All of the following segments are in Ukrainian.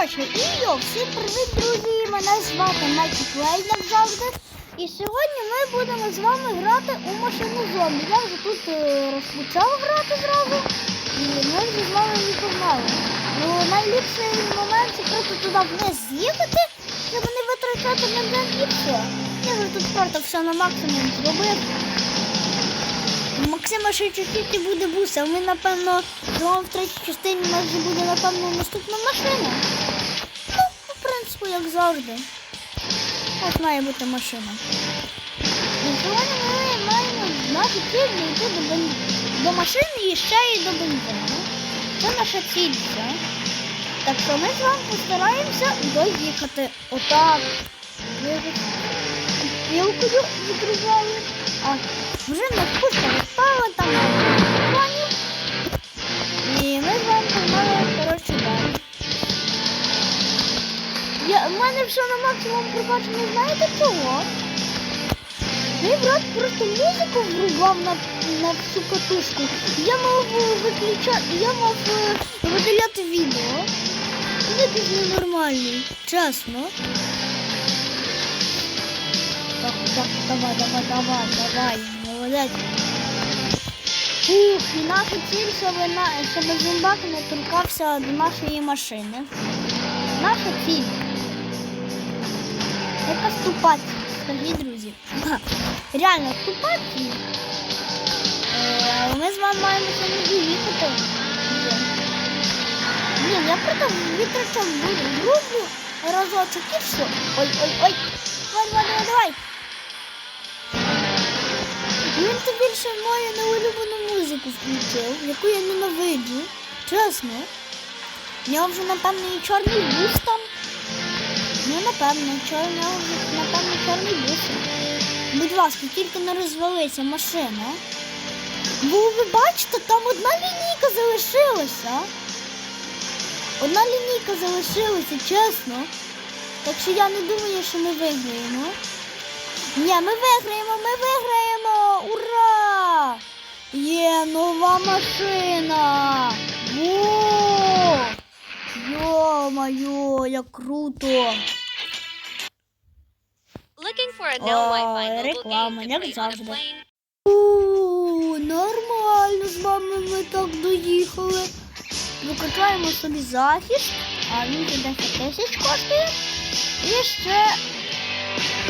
Коротше, і йо, всім привіт, друзі! Мене звати Майкі Плей, як завжди. І сьогодні ми будемо з вами грати у машину зомбі. Я вже тут е, розпочав грати зразу, і ми вже з вами не погнали. Ну, найліпший момент це просто туди вниз з'їхати, щоб не витрачати бензин і все. Я вже тут просто все на максимум зробив. Максима ще чуть-чуть і буде бус, а ми, напевно, в третій частині у нас вже буде, напевно, наступна машина. Як завжди. Ось має бути машина. Сьогодні ми маємо нашу ціль дійти до, бен... до машини і ще й до бензину. Це наша ціль все. Так що ми з вами постараємося доїхати. Отак. Вілкою відрізали. А вже на пушка відпала там в мене все на максимум прокачано, знаєте чого? Мій брат просто музику врубав на, на всю катушку. Я мав е, виключати, я мав е, видаляти відео. Він якийсь ненормальний, чесно. Так, так, давай, давай, давай, давай, молодець. Ух, і наша ціль, щоб, на, щоб зомбак не торкався до нашої машини. Наша ціль. Яка тупа ціль, друзі. Реально тупа ціль. Е, ми з вами маємо доїхати. вже. Блін, я просто витрачав грубу разочок і все. Ой, ой, ой. Давай, давай, давай, давай. Він це більше мою неулюблену музику включив, яку я ненавиджу. Чесно. В нього вже, напевно, і чорний бус там. Ну, напевно, чор- в нього вже, напевно, чорний бус. Будь ласка, тільки не розвалися машина. Бо ви бачите, там одна лінійка залишилася. Одна лінійка залишилася, чесно. Так що я не думаю, що ми виграємо. Ні, ми виграємо, ми виграємо! Ура! Є нова машина! Во! Йо-моє, як круто! Looking for a no Wi-Fi реклама, як завжди. plane? Нормально з вами ми так доїхали. Викачаємо собі захист, а він вже 10 тисяч коштує. І ще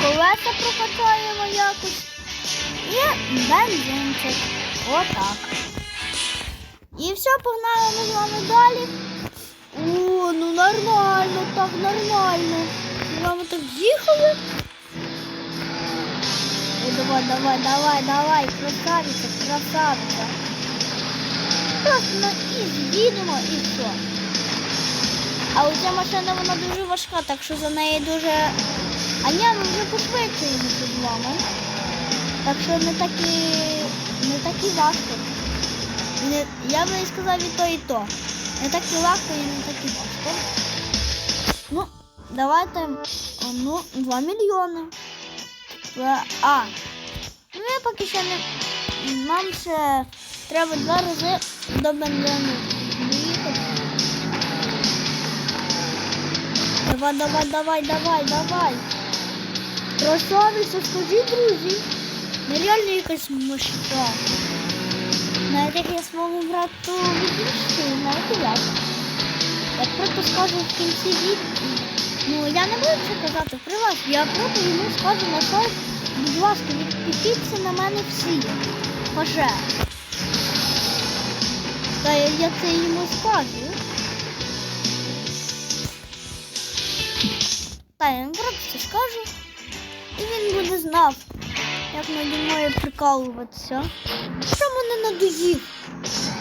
колеса прокачаємо якось. І бензинчик. Отак. І все, погнали ми з вами далі. О, ну нормально, так нормально. Ми з вами так їхали. Давай, давай, давай, давай, красавиця, красавиця. Просто на ізі їдемо і все. А оця машина вона дуже важка, так що за неї дуже. А ні, ми вже пошвидшуємося з вами. Так що не такі не такі важко. Не, я би сказав і то, і то. Не такі легко і не такі важко. Ну, давайте. Ну, 2 мільйони. А. Ну я поки що не. Нам ще треба два рази до бензину. Давай, давай, давай, давай, давай. Красавиця, скажи, друзі. Нереально якась моща. Навіть як я своєму брату відійшли, навіть як. Я просто скажу в кінці від... Ну, я не буду це казати при вас. Я просто йому скажу на сайт, будь ласка, відпишіться на мене всі. Поже. Та я, це йому скажу. Та я йому просто скажу. І він буде знав, як наді мною прикалуватися. Що мене надоїв?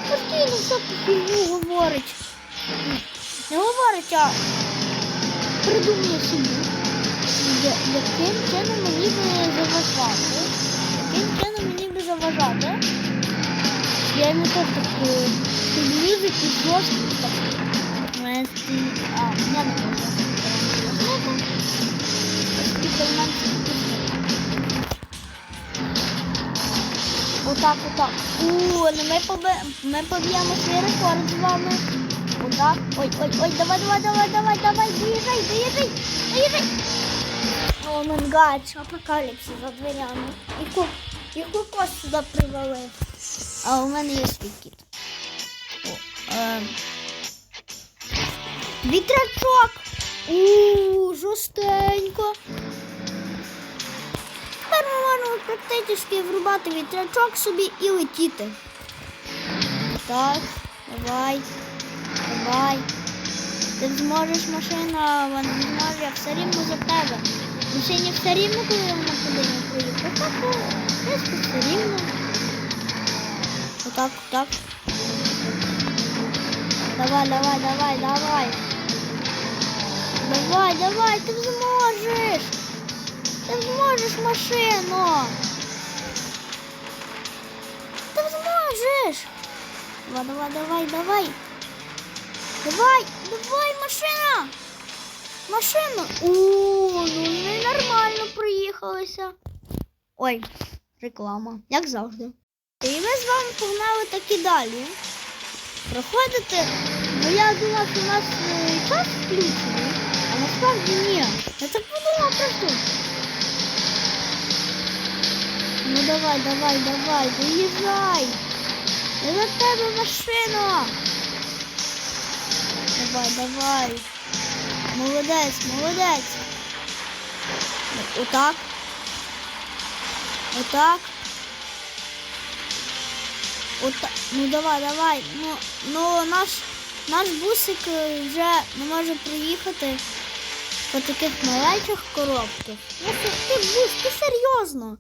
Постійно всяку фігню говорить. Не говорить, а придумує собі. Яким чином мені би заважати? Яким чином мені би заважати? Я йому теж так е, під музику так. А, я не можу. Отак, отак. У, ну ми, побе... ми поб'ємо свій рекорд з вами. Отак. Ой, ой, ой, давай, давай, давай, давай, давай, доїжджай, доїжджай, доїжджай. О, мангач, апокаліпсис за дверями. І, ку, і кокос сюди привалив. А у мене є свій кіт. О, ем. Вітрячок. У, жорстенько. Тепер ми можемо практично врубати вітрячок собі і летіти. Так, давай, давай. Ти зможеш машина, вона зможе, все рівно за тебе. Машині все рівно, коли вона подає проїхати. Так, о, просто все рівно. Отак, отак. Давай, давай, давай, давай. Давай, давай, ти зможеш. Ти зможеш машину. Ти зможеш. Давай, давай, давай, давай. Давай, давай, машина. Машину. О, ну ненормально проїхалися. Ой, реклама, як завжди. І ми з вами погнали так і далі. Проходити, бо я думав, що у нас е, час включений, а насправді ні. Я так подумала просто. Ну давай, давай, давай, виїжджай. Я за тебе машина. Давай, давай. Молодець, молодець. Отак. Отак. Отак. Ну давай, давай. Ну, ну наш, наш бусик е, вже не може проїхати по таких маленьких коробках. Ну ти бус, ти серйозно.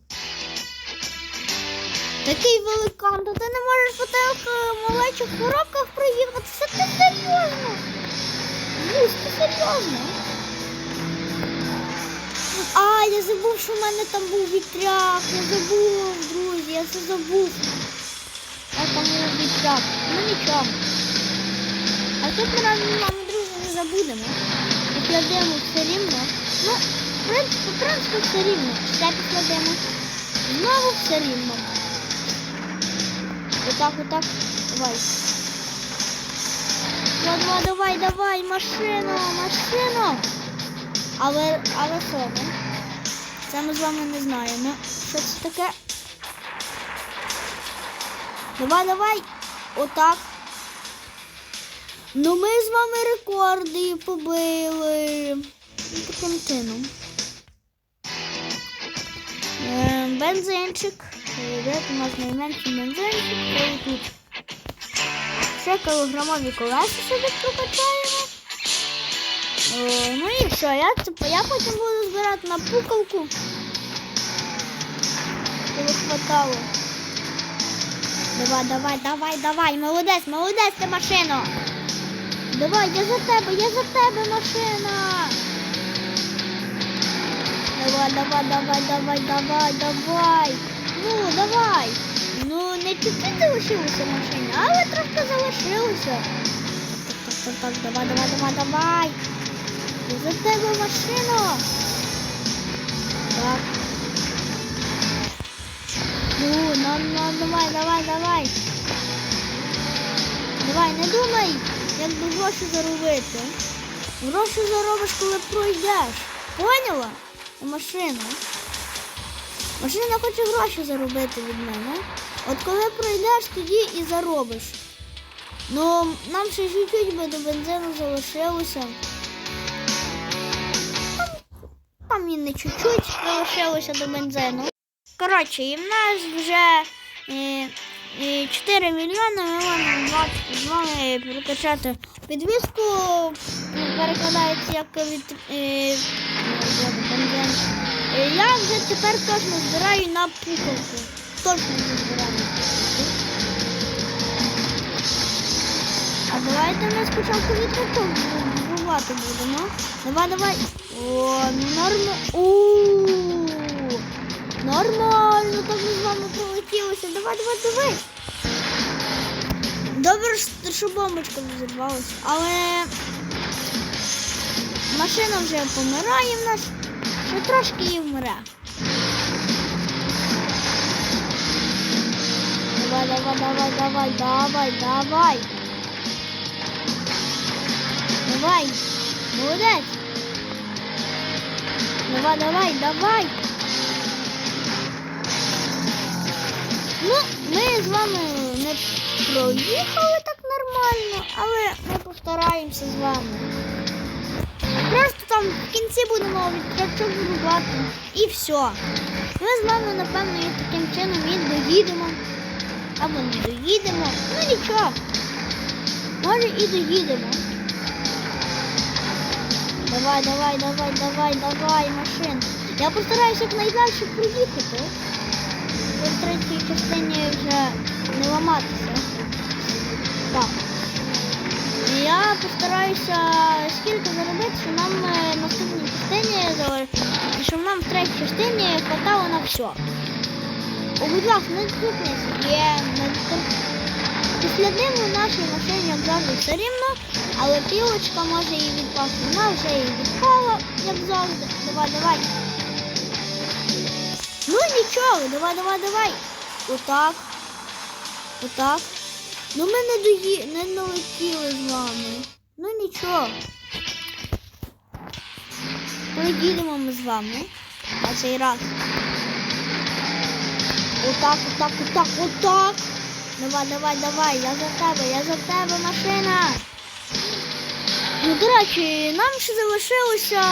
Такий великан, то ти не можеш по тих е, маленьких коробках проїхати. Це ти серйозно. Ти серйозно. А, я забув, що в мене там був вітряк. Я забув, друзі, я це забув. А там був вітряк. Ну нічого. А тут ми разом вами, друзі, не забудемо. Покладемо все рівно. Ну, в принципі, в принципі, все рівно. Ще покладемо. Знову все рівно. Отак, отак. Давай. Давай, давай, давай, машину, машину. Але, але що? Це ми з вами не знаємо. Що це таке? Давай, давай. Отак. Ну ми з вами рекорди побили. Ну, Таким чином. Е, Бензинчик. Е, Де у нас найменший бензинчик? Це тут. Ще кілограмові колеса собі прокачаємо. Е, Ну і що, я, я потім буду збирати на пукалку. Щоб хватало. Давай, давай, давай, давай, молодець, молодець ти машина. Давай, я за тебе, я за тебе машина. Давай, давай, давай, давай, давай, давай. Ну, давай. Не чуть-чуть залишилося машині, але трошки залишилося. Так, так, так, так, давай, давай, давай, давай. Я за тебе машину. Так. Ну, ну, ну, давай, давай, давай. Давай, не думай, як би гроші заробити. Гроші заробиш, коли пройдеш. Поняла? У машину. Машина хоче гроші заробити від мене. От коли пройдеш, тоді і заробиш. Ну, нам ще чуть-чуть би до бензину залишилося. Там, і не чуть-чуть залишилося до бензину. Коротше, і в нас вже е, е, 4 мільйони, ми два- з вами прокачати підвіску, перекладається як від е, бензин. Е, Я вже тепер точно збираю на пукалку. Точно на пукалку. А давайте ми спочатку вітрячок збивати будемо. Давай, давай. О, ну норм... Ууу. Нормально, так ми з вами пролетілися. Давай, давай, давай. Добре, що- що бомбочка не але машина вже помирає в нас, ще трошки і вмре. Давай, давай, давай, давай, давай, давай. Давай. Молодець. Давай, давай, давай. Ну, ми з вами не проїхали так нормально, але ми постараємося з вами. Просто там в кінці будемо відкричок рубати. І все. Ми з вами, напевно, таким чином і доїдемо. Або не доїдемо. Ну нічого. Може і доїдемо. Давай, давай, давай, давай, давай, машин. Я постараюся якнайдальше проїхати. Щоб в третій частині вже не ламатися. Так. Я постараюся скільки заробити, що нам е, в наступній частині зали- і щоб нам в третій частині хватало на все. О, будь ласка, не відгукнися. Є Після диму нашій машині завжди все рівно, але пілочка може її відпасти. Вона вже її відпала, як завжди. Давай, давай. Ну нічого, давай, давай, давай. Отак. Отак. Ну ми не дої... не налетіли з вами. Ну нічого. Поїдемо ми з вами. На цей раз. Отак, отак, отак, отак. Давай, давай, давай, я за тебе, я за тебе машина. Ну, до речі, нам ще залишилося.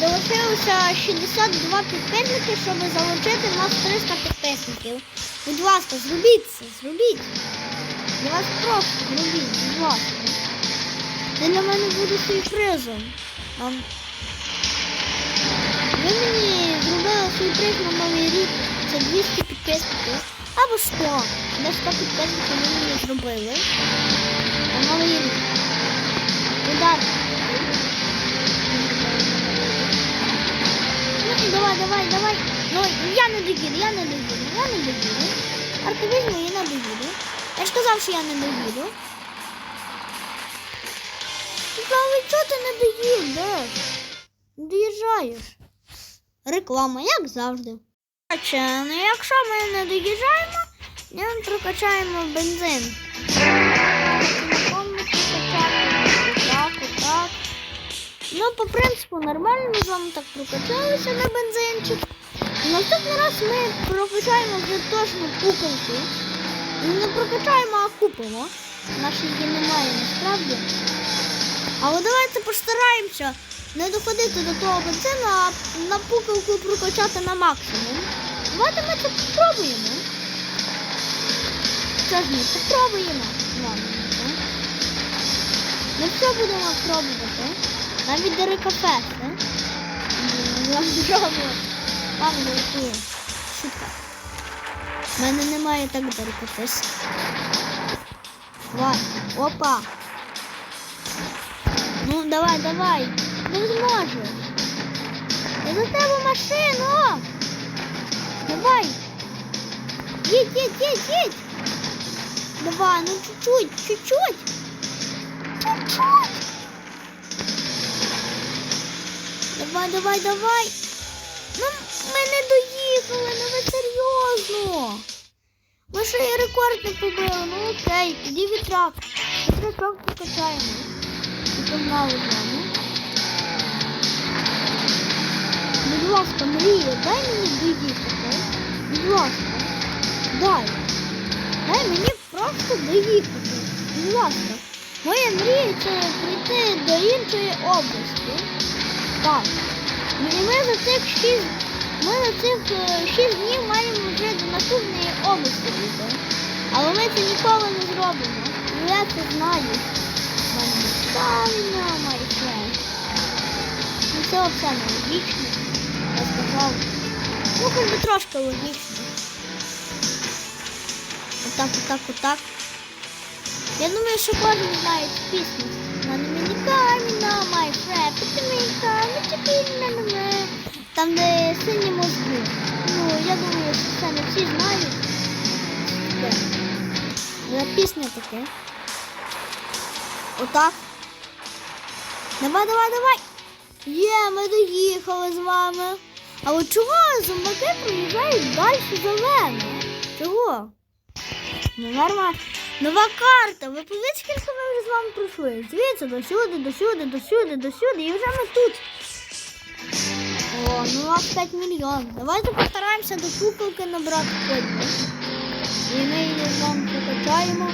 Залишилося 62 підписники, щоб залучити в нас 300 підписників. Будь ласка, зробіть це, зробіть. Я вас прошу, зробіть, будь ласка. Це для мене буде сюрпризом. Це 200 підписників. Або 100. На 100 підписників ви мені зробили. На новий рік. Удар. Давай, давай, давай. Ну, я не доїду, я не доїду, я не доїду. Візьму і не доїду. Я ж казав, що я не доїду. Але чого ти не доїдеш? Не доїжджаєш. Реклама, як завжди. Ну якщо ми не доїжджаємо, ми прокачаємо бензин. Отак, отак. Ну, по принципу, нормально ми з вами так прокачалися на бензинчик. Наступний раз ми прокачаємо вже точно. Ну, Не прокачаємо, а купимо. Нашої її немає насправді. Але давайте постараємося не доходити до того бензину, а на пукалку прокачати на максимум. Давайте ми це спробуємо. Що ж ми спробуємо? Ну, Ми все будемо пробувати. Навіть. Вам зробимо. Вам. Шутка. У мене немає так дерекафес. Давай. Опа. Ну, давай, давай. Не зможеш. Я за тебе машину. Давай. Їдь, їдь, їдь, їдь. Давай, ну чуть-чуть, чуть-чуть. Чуть-чуть. Давай, давай, давай. Ну, ми не доїхали, ну ви серйозно. Ми ще і рекорд не побили, ну окей, тоді вітрак. Вітрак покачаємо. І погнали. Будь ласка, Марія, дай мені доїхати. Будь ласка, дай. Дай мені просто доїхати. Будь ласка. Моя мрія це прийти до іншої області. Так. І ми за цих шість, ми за цих е, шість днів маємо вже до наступної області. Але ми це ніколи не зробимо. Я це знаю. Правильно, мої friend. Ну це взагалі логічно. Я сказав. Ну, хоч би трошки логічно. Отак, отак, отак. Я думаю, що кожен знає цю пісню. На мені каміна, май фред, підтримка, не чекай на мене. Там, де сині мозги. Ну, я думаю, що це не всі знають. Таке. Пісня таке. Отак. Давай, давай, давай. Є, ми доїхали з вами. А от чого зомбаки проїжджають далі зелене? Чого? Ну нормально. Нова карта. Ви подивіться, скільки ми вже з вами пройшли. Звідси до сюди, до сюди. І вже ми тут. О, ну нас 5 мільйонів. Давайте постараємося до куколки набрати ходьбу. І ми її з вами покачаємо.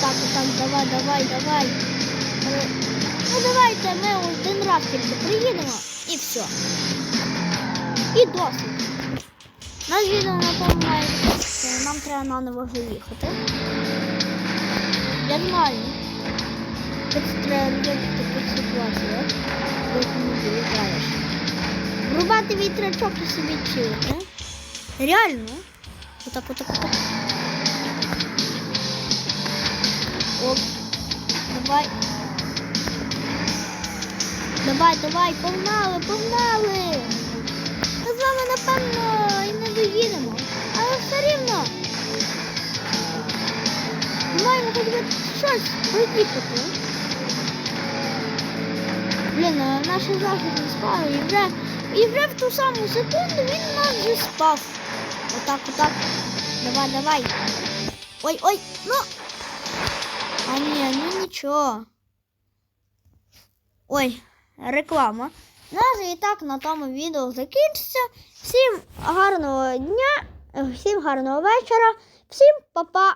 Так, так, давай, давай, давай. Давайте ми один раз тільки приїдемо і все. І досить. Наш відео на тому нам треба наново вже їхати. Я знаю. Як це треба робити ситуаціях, коли ти не виїжджаєш. Врубати вітрячок і собі чути. Реально. Отак, отак, отак. Оп. Давай. Давай, давай, погнали, погнали. Ми з вами, напевно, і не доїдемо. Але все рівно. Маємо хоч би щось проїхати. Блін, а наш захід не спав і вже, і вже в ту саму секунду він нас вже спав. Отак, отак. Давай, давай. Ой, ой, ну. А ні, ну нічого. Ой, реклама. Нас і так на тому відео закінчиться. Всім гарного дня, всім гарного вечора, всім па-па.